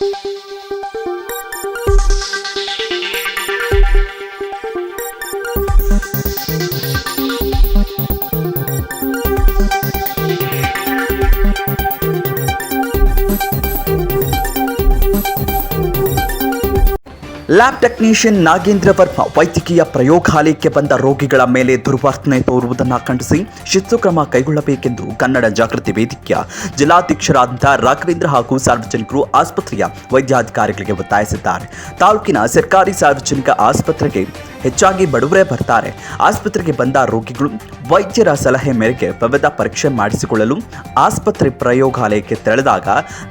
Música lab technician Nagendra Varma ವೈದ್ಯಕೀಯ ಪ್ರಯೋಗಾಲಯಕ್ಕೆ ಬಂದ ರೋಗಿಗಳ ಮೇಲೆ ದುರ್ವರ್ತನೆ ತೋರುವುದನ್ನು ಖಂಡಿಸಿ ಶಿಸ್ತು ಕ್ರಮ ಕೈಗೊಳ್ಳಬೇಕೆಂದು ಕನ್ನಡ ಜಾಗೃತಿ ವೇದಿಕೆಯ ಜಿಲ್ಲಾಧ್ಯಕ್ಷರಾದಂಥ ರಾಘವೇಂದ್ರ ಹಾಗೂ ಸಾರ್ವಜನಿಕರು ಆಸ್ಪತ್ರೆಯ ವೈದ್ಯಾಧಿಕಾರಿಗಳಿಗೆ ಒತ್ತಾಯಿಸಿದ್ದಾರೆ. ತಾಲೂಕಿನ ಸರ್ಕಾರಿ ಸಾರ್ವಜನಿಕ ಆಸ್ಪತ್ರೆಗೆ ಹೆಚ್ಚಾಗಿ ಬಡವರೇ ಬರ್ತಾರೆ. ಆಸ್ಪತ್ರೆಗೆ ಬಂದ ರೋಗಿಗಳು ವೈದ್ಯರ ಸಲಹೆ ಮೇರೆಗೆ ವಿವಿಧ ಪರೀಕ್ಷೆ ಮಾಡಿಸಿಕೊಳ್ಳಲು ಆಸ್ಪತ್ರೆ ಪ್ರಯೋಗಾಲಯಕ್ಕೆ ತೆರಳಿದಾಗ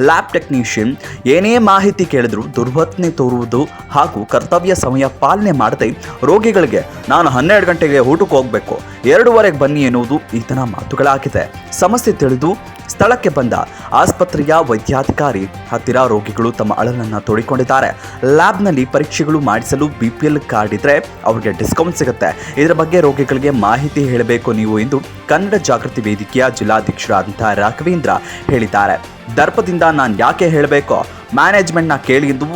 ಲ್ಯಾಬ್ ಟೆಕ್ನಿಷಿಯನ್ ಏನೇ ಮಾಹಿತಿ ಕೇಳಿದರೂ ದುರ್ವರ್ತನೆ ತೋರುವುದು ಹಾಗೂ ಕರ್ತವ್ಯ ಸಮಯ ಪಾಲನೆ ಮಾಡದೆ ರೋಗಿಗಳಿಗೆ, ನಾನು ಹನ್ನೆರಡು ಗಂಟೆಗೆ ಊಟಕ್ಕೆ ಹೋಗಬೇಕು, ಎರಡೂವರೆಗೆ ಬನ್ನಿ ಎನ್ನುವುದು ಈತನ ಮಾತುಗಳಾಗಿದೆ. ಸಮಸ್ಯೆ ತಿಳಿದು ಸ್ಥಳಕ್ಕೆ ಬಂದ ಆಸ್ಪತ್ರೆಯ ವೈದ್ಯಾಧಿಕಾರಿ ಹತ್ತಿರ ರೋಗಿಗಳು ತಮ್ಮ ಅಳಲನ್ನು ತೋಡಿಕೊಂಡಿದ್ದಾರೆ. ಲ್ಯಾಬ್ನಲ್ಲಿ ಪರೀಕ್ಷೆಗಳು ಮಾಡಿಸಲು ಬಿ ಪಿ ಎಲ್ ಕಾರ್ಡ್ ಇದ್ರೆ ಅವರಿಗೆ ಡಿಸ್ಕೌಂಟ್ ಸಿಗುತ್ತೆ. ಇದರ ಬಗ್ಗೆ ರೋಗಿಗಳಿಗೆ ಮಾಹಿತಿ ಹೇಳಬೇಕು ನೀವು ಎಂದು ಕನ್ನಡ ಜಾಗೃತಿ ವೇದಿಕೆಯ ಜಿಲ್ಲಾಧ್ಯಕ್ಷರಾದಂತಹ ರಾಘವೇಂದ್ರ ಹೇಳಿದ್ದಾರೆ. ದರ್ಪದಿಂದ ನಾನು ಯಾಕೆ ಹೇಳಬೇಕು? ಮ್ಯಾನೇಜ್ಮೆಂಟ್ನ ಕೇಳಿ ಎಂದು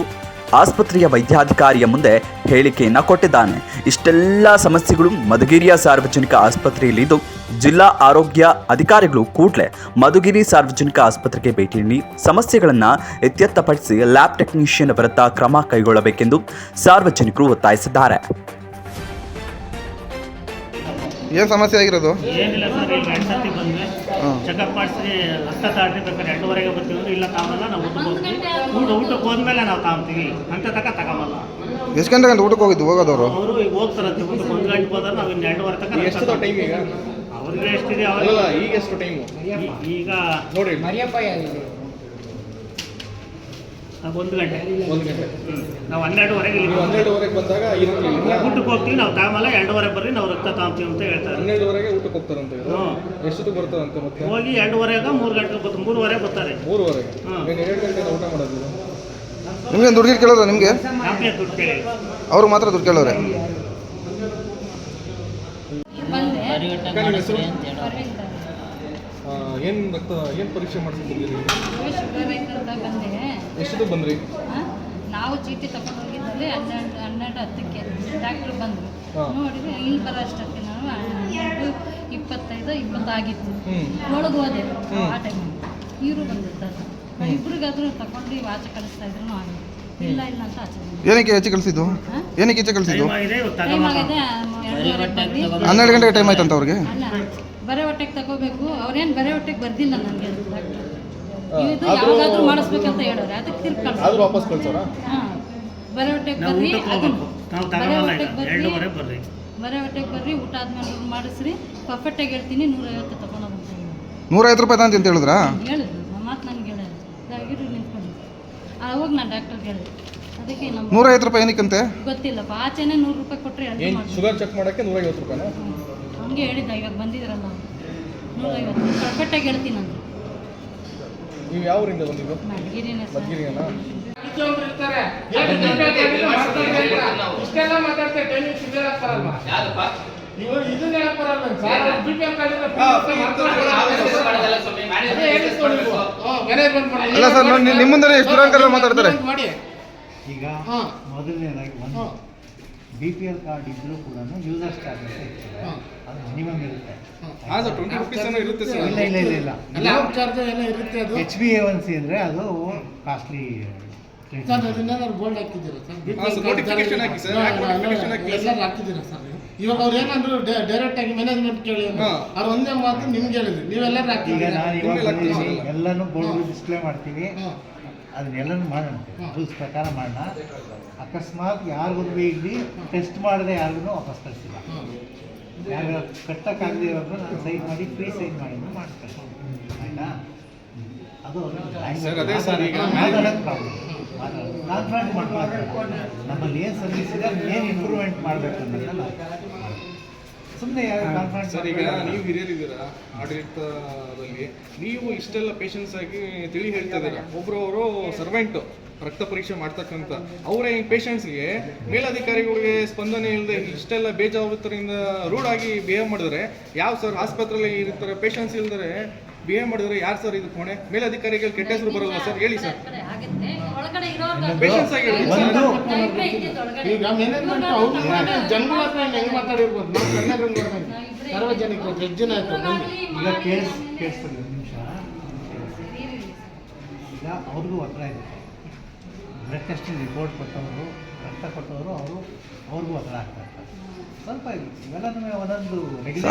ಆಸ್ಪತ್ರೆಯ ವೈದ್ಯಾಧಿಕಾರಿಯ ಮುಂದೆ ಹೇಳಿಕೆಯನ್ನು ಕೊಟ್ಟಿದ್ದಾನೆ. ಇಷ್ಟೆಲ್ಲ ಸಮಸ್ಯೆಗಳು ಮಧುಗಿರಿಯ ಸಾರ್ವಜನಿಕ ಆಸ್ಪತ್ರೆಯಲ್ಲಿದ್ದು ಜಿಲ್ಲಾ ಆರೋಗ್ಯ ಅಧಿಕಾರಿಗಳು ಕೂಡಲೇ ಮಧುಗಿರಿ ಸಾರ್ವಜನಿಕ ಆಸ್ಪತ್ರೆಗೆ ಭೇಟಿ ನೀಡಿ ಸಮಸ್ಯೆಗಳನ್ನು ಇತ್ಯರ್ಥಪಡಿಸಿ ಲ್ಯಾಬ್ ಟೆಕ್ನಿಷಿಯನ್ ವಿರುದ್ಧ ಕ್ರಮ ಕೈಗೊಳ್ಳಬೇಕೆಂದು ಸಾರ್ವಜನಿಕರು ಒತ್ತಾಯಿಸಿದ್ದಾರೆ. ಏನು ಸಮಸ್ಯೆ ಆಗಿರೋದು? ಏನಿಲ್ಲ ಸರ್ ಈಗ ಎರಡು ಸರ್ತಿ ಬಂದ್ವಿ. ಚೆಕಪ್ ಮಾಡಿಸಿ ರಕ್ತ ತಾಡ್ರಿ ಬೇಕಾದ್ರೆ ಎರಡೂವರೆಗೆ ಬರ್ತೀವಿ ಇಲ್ಲ ತಾಮಲ್ಲ ನಾವು ಊಟಕ್ಕೆ ಹೋಗ್ತೀವಿ. ಊಟ ಊಟಕ್ಕೆ ಹೋದ್ಮೇಲೆ ನಾವು ತಾಮ್ತೀವಿ ಅಂತ ತಕ ತಗೊಂಬಲ್ಲ. ಎಷ್ಟು ಗಂಟೆ ಗಂಟೆ ಊಟಕ್ಕೆ ಹೋಗಿದ್ದು ಹೋಗೋದವರು? ಅವರು ಈಗ ಹೋಗ್ತಾರಂತೆ ಊಟಕ್ಕೆ ಒಂದು ಗಂಟೆ ಹೋದ್ರೆ ನಾವು ಇನ್ನು ಎರಡೂವರೆ ತಕ ಎಷ್ಟು ಟೈಮ್ ಈಗ? ಅವ್ರಿಗೆ ಎಷ್ಟಿದೆ ಅಲ್ಲ ಅವ್ರಿಗೆ ಈಗ ಎಷ್ಟು ಟೈಮು ಈಗ ನೋಡಿ ಮರಿಯಪ್ಪ ಒಂದು ಗಂಟೆ. ಒಂದು ಗಂಟೆ. ನಾವು ಹನ್ನೆರಡುವರೆಗೆ ಇಲ್ಲಿ ಹನ್ನೆರಡುವರೆಗೆ ಬಂದಾಗ ಇರಲಿಲ್ಲ ಊಟಕ್ಕೆ ಹೋಗ್ತೀವಿ ನಾವು ತಾಮಲ್ಲ ಎರಡೂವರೆ ಬರ್ರಿ ನಾವು ರಕ್ತ ತಾಂಬ್ತೀವಿ ಅಂತ ಹೇಳ್ತಾರೆ. ಹನ್ನೆರಡುವರೆಗೆ ಊಟಕ್ಕೆ ಹೋಗ್ತಾರಂತೆ ಹ್ಮ್. ಎಷ್ಟೊತ್ತಿಗೆ ಬರ್ತಾರಂತೆ ಮತ್ತೆ? ಹೋಗಿ ಎರಡೂವರೆಗೆ ಮೂರು ಗಂಟೆಗೆ ಬರ್ತಾರೆ ಮೂರುವರೆ ಬರ್ತಾರೆ. ಮೂರುವರೆಗೆ. ನೀನು ಎರಡು ಗಂಟೆ ಊಟ ಮಾಡೋದು? ನಿಮ್ಗೆ ದುಡ್ಡು ಕೇಳೋದು ನಿಮಗೆ? ದುಡ್ಡು ಕೇಳಿ ಅವ್ರು ಮಾತ್ರ ದುಡ್ಡು ಕೇಳೋರೆ? ಏನ್ ರಕ್ತ ಏನು ಪರೀಕ್ಷೆ ಮಾಡಿಸ್ಕೊಂಡಿದ್ದೀರಿ ಶುಗರ್ ಐತೆ ಅಂತ ಬಂದೆ ಎಷ್ಟೊತ್ತಿಗೆ ಬಂದ್ರಿ? ಆ, ನಾವು ಚೀಟಿ ತಗೊಂಡು ಹೋಗಿದ್ದಲ್ಲಿ ಹನ್ನೆರಡು ಹನ್ನೆರಡು ಹತ್ತಕ್ಕೆ. ಡಾಕ್ಟ್ರು ಬಂದರು. ನೋಡಿದ್ರೆ ಇಲ್ಲಿ ಬರೋ ನಾನು ಹನ್ನೆರಡು ಇಪ್ಪತ್ತೈದು ಇಪ್ಪತ್ತಾಗಿತ್ತು. ಒಳಗೆ ಹೋದೆ. ಆ ಟೈಮ್ ಇವರು ಬಂದಿದ್ದಾರೆ ಇಬ್ರಿಗಾದ್ರೂ ತಗೊಂಡು ಆಚೆ ಕಳಿಸ್ತಾ ಇದ್ರು ಆಗಿತ್ತು ಇಲ್ಲ ಇಲ್ಲ ಅಂತ ಆಚೆ. ಏನಕ್ಕೆ ಹೆಚ್ಚು ಕಳಿಸಿದ್ದು? ಏನಕ್ಕೆ ಹೆಚ್ಚು ಕಳಿಸಿದ್ದು? ಟೈಮ್ ಆಗಿದೆ ಹನ್ನೆರಡು ಗಂಟೆಗೆ ಟೈಮ್ ಆಯ್ತಂತ ಅವ್ರಿಗೆ? ಅಲ್ಲ ಬರೆ ಹೊಟ್ಟೆಗೆ ತಗೋಬೇಕು. ಅವ್ರೇನು ಬರೆ ಹೊಟ್ಟೆಗೆ ಬರ್ದಿಲ್ಲ ನನಗೆ ಡಾಕ್ಟ್ರು ಇದು ಯಾವ್ದಾದ್ರು ಮಾಡಿಸ್ಬೇಕಂತ ಹೇಳೋರು. ಅದಕ್ಕೆ ತಿರ್ಗಿ ಆದ್ರೂ ವಾಪಸ್ ಕಳ್ಸೋರ? ಹಾಂ. ಬರೆ ಹೊಟ್ಟೆಗೆ ಬರ್ರಿ ಬರೆ ಹೊಟ್ಟೆಗೆ ಬರ್ರಿ. ಬರೆ ಹೊಟ್ಟೆಗೆ ಬರ್ರಿ ಊಟ ಆದ್ಮೇಲೆ ಮಾಡಿಸ್ರಿ. ಪರ್ಫೆಕ್ಟಾಗಿ ಹೇಳ್ತೀನಿ ನೂರೈವತ್ತು ತಗೊಂಡು ಅಂತ ನೂರೈವತ್ತು ರೂಪಾಯಿ ಅಂತ ಹೇಳಿದ್ರಾ? ಹೇಳಿದ್ರು. ಮಾತು ನನಗೆ ಹೇಳಿದ್ರು ಇರು ನಿಂತ್ಕೊಂಡು ಅವಾಗ ನಾನು ಡಾಕ್ಟರ್ಗೆ ಹೇಳಿದೆ ಅದಕ್ಕೆ ನಮ್ಮ ನೂರೈವತ್ತು ರೂಪಾಯಿ ಏನಕ್ಕಂತೆ? ಗೊತ್ತಿಲ್ಲ ಆಚೆನೆ ನೂರು ರೂಪಾಯಿ ಕೊಟ್ಟರೆ ಏನು ಶುಗರ್ ಚೆಕ್ ಮಾಡೋಕ್ಕೆ ನೂರೈವತ್ತು ರೂಪಾಯಿ ಹಂಗೆ ಹೇಳಿದ್ದ ಇವಾಗ ಬಂದಿದ್ರಲ್ಲ. ನೂರೈವತ್ತು ಪರ್ಫೆಕ್ಟಾಗಿ ಹೇಳ್ತೀನಿ ನಾನು. ನೀವು ಯಾವ ಊರಿಂದ ಬಂದಿದ್ದು? ಮಡ್ಗಿರಿನೇ ಸರ್. ಮದ್ಗಿರಿಯಲ್ಲ ಇಷ್ಟೆಲ್ಲ ಮಾತಾಡ್ತಾರೆ. ಟೈಮಿಂಗ್ ಸಿಗಲ್ಲ ಆಗ್ತಾರಲ್ವಾ ನೀವು ಇದನ್ನ ಹೇಳಕ್ ಬರಲ್ಲ. ಸರ್ ಅಲ್ಲ ನಿಮ್ಮ ಮುಂದೆ ಎಷ್ಟು ಮಾತಾಡ್ತಾರೆ. ಮಾಡಿ? ಈಗ ಹಾ. ಮೊದಲನೇದಾಗಿ ಒಂದು. ಬಿ ಪಿ ಎಲ್ ಕಾರ್ಡ್ ಇದ್ರೂ ಕೂಡ ಯೂಸರ್ಸ್ ಚಾರ್ಜಸ್ ಇರ್ತದೆ. ಅದು ಮಿನಿಮಮ್ ಇರುತ್ತೆ. ಇಲ್ಲ ಇಲ್ಲ ಇಲ್ಲ ಇಲ್ಲ. ಚಾರ್ಜ್ ಎಲ್ಲ ಇರುತ್ತೆ ಅದು? H B A one C ಅಂದರೆ ಅದು ಕಾಸ್ಟ್ಲಿ ಸರ್ ಅದನ್ನೇನಾದ್ರು ಬೋಲ್ಡ್ ಹಾಕಿದ್ದೀರಾ ಸರ್? ಹಾಕಿ ಹಾಕಿ? ಹಾಕಿದ್ದೀರಾ? ಇವಾಗ ಅವ್ರು ಏನಂದ್ರು ಡೈರೆಕ್ಟ್ ಆಗಿ ಮ್ಯಾನೇಜ್ಮೆಂಟ್ ಕೇಳಿ. ಅವ್ರು ಒಂದೇ ಮಾತು ನಿಮ್ಗೆ ಹೇಳಿದ್ರು. ನೀವೆಲ್ಲರೂ ಈಗ ನಾನು ಇವಾಗ ಎಲ್ಲನೂ ಬೋರ್ಡ್ ಡಿಸ್ಪ್ಲೇ ಮಾಡ್ತೀವಿ. ಅದನ್ನೆಲ್ಲನೂ ಮಾಡೋಣ. ರೂಲ್ಸ್ ಪ್ರಕಾರ ಮಾಡೋಣ. ಅಕಸ್ಮಾತ್ ಯಾರಿಗೂ ಇಲ್ಲಿ ಟೆಸ್ಟ್ ಮಾಡದೆ ಯಾರಿಗೂ ವಾಪಸ್ ಕಳಿಸಿಲ್ಲ. ಯಾರು ಕಟ್ಟಕ್ಕಾಗದೇ ಇರೋದು ನಾನು ಸೈನ್ ಮಾಡಿ ಫ್ರೀ ಸೈನ್ ಮಾಡಿ ಮಾಡ್ತಾರೆ. ಆಯ್ತಾ? ಅದು ಸರ್, ಅದೇ ಸರ್ ಈಗ ಮಾತಾಡೋದು ಪ್ರಾಬ್ಲಮ್ ನಮ್ಮಲ್ಲಿ ಏನು ಸರ್ವಿಸ್ ಇದೆ ಏನು ಇಂಪ್ರೂವ್ಮೆಂಟ್ ಮಾಡಬೇಕು ಅನ್ನೋದನ್ನ ಸುಮ್ಮನೆ ಸರ್ ಈಗ ನೀವು ಹಿರಿಯರಿದ್ದೀರಾ ಆಡಳಿತದಲ್ಲಿ? ನೀವು ಇಷ್ಟೆಲ್ಲ ಪೇಷನ್ಸ್ ಆಗಿ ತಿಳಿ ಹೇಳ್ತಾ ಇದ್ದೀರಾ? ಒಬ್ಬರವರು ಅವರು ಸರ್ವೆಂಟ್ ರಕ್ತ ಪರೀಕ್ಷೆ ಮಾಡ್ತಕ್ಕಂಥ ಅವರೇ ಪೇಷಂಟ್ಸ್ಗೆ ಮೇಲಧಿಕಾರಿಗಳಿಗೆ ಸ್ಪಂದನೆ ಇಲ್ಲದೆ ಇಷ್ಟೆಲ್ಲ ಬೇಜವಾಬ್ದಾರಿಯಿಂದ ರೂಡ್ ಆಗಿ ಬಿಹೇವ್ ಮಾಡಿದ್ರೆ ಯಾವ ಸರ್ ಆಸ್ಪತ್ರೆಯಲ್ಲಿ ಇರ್ತಾರೆ ಪೇಷಂಟ್ಸ್ ಇಲ್ದರೆ ಬಿಹೇವ್ ಮಾಡಿದ್ರೆ ಯಾರು ಸರ್ ಇದು ಕೋಣೆ? ಮೇಲಧಿಕಾರಿಗಳು ಕೆಟ್ಟ ಹೆಸರು ಬರಲ್ವಾ ಸರ್ ಹೇಳಿ ಸರ್ ಈಗ ಮ್ಯಾನೇಜ್ಮೆಂಟ್ ಅವ್ರು ಜನಗಳ ಹತ್ರ ಹೆಂಗ್ ಮಾತಾಡಿರ್ಬೋದು? ನಾವು ಕನ್ನಡ ಸಾರ್ವಜನಿಕ ಎಷ್ಟು ಜನ ಆಯ್ತು. ಬಂದು. ಈಗ ಕೇಸ್ ಕೇಸ್ ನಿಮಿಷ. ಈಗ ಅವ್ರಿಗೂ ಒತ್ತಡ ಇದೆ. ಬ್ಲಡ್ ಟೆಸ್ಟಿಂಗ್ ರಿಪೋರ್ಟ್ ಕೊಟ್ಟವರು ರಕ್ತ ಕೊಟ್ಟವರು ಅವರು ಅವ್ರಿಗೂ ಒತ್ತಡ ಆಗ್ತಾ ಇರ್ತಾರೆ. ಸ್ವಲ್ಪ ಇವೆಲ್ಲನೂ ಒಂದೊಂದು ನೆಗೆಟಿವ್